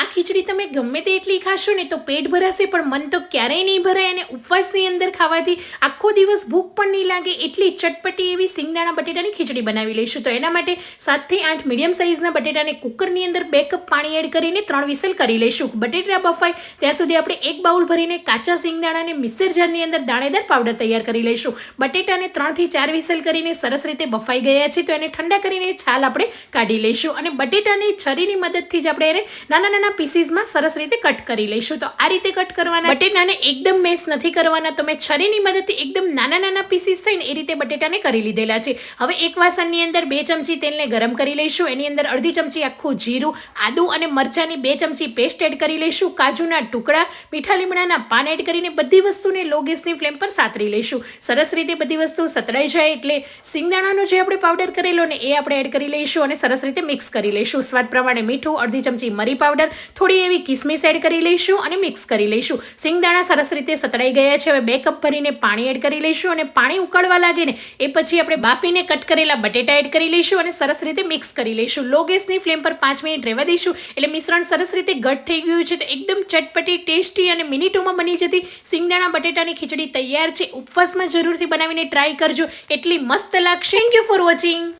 આ ખીચડી તમે ગમે તે એટલી ખાશો ને તો પેટ ભરાશે, પણ મન તો ક્યારેય નહીં ભરાય અને ઉપવાસની અંદર ખાવાથી આખો દિવસ ભૂખ પણ નહીં લાગે એટલી ચટપટી એવી સિંગદાણા બટેટાની ખીચડી બનાવી લઈશું. તો એના માટે સાતથી આઠ મીડિયમ સાઇઝના બટેટાને કુકરની અંદર બે કપ પાણી એડ કરીને ત્રણ વિસલ કરી લઈશું. બટેટા બફાય, ત્યાં સુધી આપણે એક બાઉલ ભરીને કાચા સિંગદાણાને મિક્સર જારની અંદર દાણેદાર પાવડર તૈયાર કરી લઈશું. બટેટાને ત્રણથી ચાર વિસલ કરીને સરસ રીતે બફાઈ ગયા છે, તો એને ઠંડા કરીને છાલ આપણે કાઢી લઈશું. અને બટેટાની છરીની મદદથી જ આપણે એને નાના નાના પીસીસમાં સરસ રીતે કટ કરી લઈશું. તો આ રીતે કટ કરવાના બટેટાને એકદમ મેસ નથી કરવાના. તો મેં છરીની મદદથી એકદમ નાના નાના પીસીસ થઈને એ રીતે બટેટાને કરી લીધેલા છે. હવે એક વાસણની અંદર બે ચમચી તેલને ગરમ કરી લઈશું. એની અંદર અડધી ચમચી આખું જીરું, આદુ અને મરચાંની બે ચમચી પેસ્ટ એડ કરી લઈશું. કાજુના ટુકડા, મીઠા લીમડાના પાન એડ કરીને બધી વસ્તુને લો ગેસની ફ્લેમ પર સાતરી લઈશું. સરસ રીતે બધી વસ્તુ સતળાઈ જાય એટલે સિંગદાણાનો જે આપણે પાવડર કરેલો ને એ આપણે એડ કરી લઈશું અને સરસ રીતે મિક્સ કરી લઈશું. સ્વાદ પ્રમાણે મીઠું, અડધી ચમચી મરી પાવડર થોડી એવી કિસમિસ એડ કરી લઈશું અને મિક્સ કરી લઈશું. સિંગદાણા સરસ રીતે સતળાઈ ગયા છે. હવે બે કપ ભરીને પાણી એડ કરી લઈશું અને પાણી ઉકળવા લાગે ને એ પછી આપણે બાફીને કટ કરેલા બટેટા એડ કરી લઈશું અને સરસ રીતે મિક્સ કરી લઈશું. લો ગેસની ફ્લેમ પર પાંચ મિનિટ રહેવા દઈશું. એટલે મિશ્રણ સરસ રીતે ઘટ થઈ ગયું છે તો એકદમ ચટપટી, ટેસ્ટી અને મિનિટોમાં બની જતી સિંગદાણા બટેટાની ખીચડી તૈયાર છે. ઉપવાસમાં જરૂરથી બનાવીને ટ્રાય કરજો. એટલી મસ્ત લાગશે. Thank you for watching